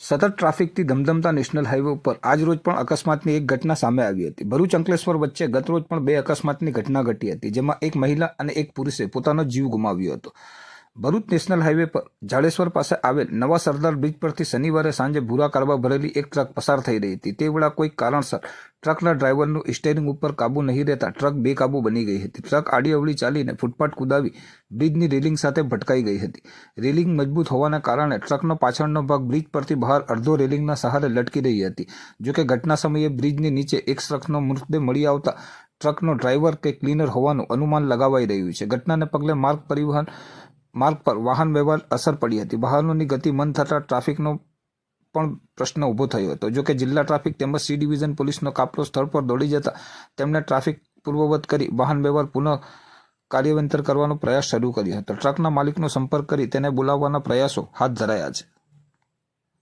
સતત ટ્રાફિકથી ધમધમતા national highway ઉપર આજ રોજ પણ અકસ્માતની એક ઘટના સામે આવી હતી. ભરૂચ અંકલેશ્વર વચ્ચે ગતરોજ પણ બે અકસ્માતની ઘટના ઘટી હતી, જેમાં એક મહિલા અને એક પુરુષે પોતાનો જીવ ગુમાવ્યો હતો. ભરૂચ નેશનલ હાઈવે પર જાડેશ્વર પાસે આવેલ નવા સરદાર બ્રિજ પરથી શનિવારે સાંજે ભૂરા કારવા ભરેલી એક ટ્રક પસાર થઈ રહી હતી. તે વેળા કોઈ કારણસર ટ્રકના ડ્રાઈવરનું સ્ટેરિંગ ઉપર કાબુ નહીં રહેતા ટ્રક બેકાબુ બની ગઈ હતી. ટ્રક આડી અવળી ચાલીને ફૂટપાથ કુદાવી બ્રિજની રેલિંગ સાથે ભટકાઈ ગઈ હતી. રેલિંગ મજબૂત હોવાના કારણે ટ્રકનો પાછળનો ભાગ બ્રિજ પરથી બહાર અડધો રેલિંગના સહારે લટકી રહી હતી. જોકે ઘટના સમયે બ્રિજની નીચે એક ટ્રકનો મૃતદેહ મળી આવતા ટ્રકનો ડ્રાઈવર કે ક્લીનર હોવાનું અનુમાન લગાવાઈ રહ્યું છે. ઘટનાને પગલે માર્ગ પરિવહન માર્ગ પર વાહન વ્યવહાર અસર પડી હતી. વાહનોની ગતિ મંદ થતાં ટ્રાફિકનો પણ પ્રશ્ન ઊભો થયો હતો. જોકે જિલ્લા ટ્રાફિક તેમજ સી ડિવિઝન પોલીસનો કાફલો સ્થળ પર દોડી જતા તેમણે ટ્રાફિક પૂર્વવત કરી વાહન વ્યવહાર પુનઃ કાર્યવંતર કરવાનો પ્રયાસ શરૂ કર્યો હતો. ટ્રકના માલિકનો સંપર્ક કરી તેને બોલાવવાના પ્રયાસો હાથ ધરાયા છે.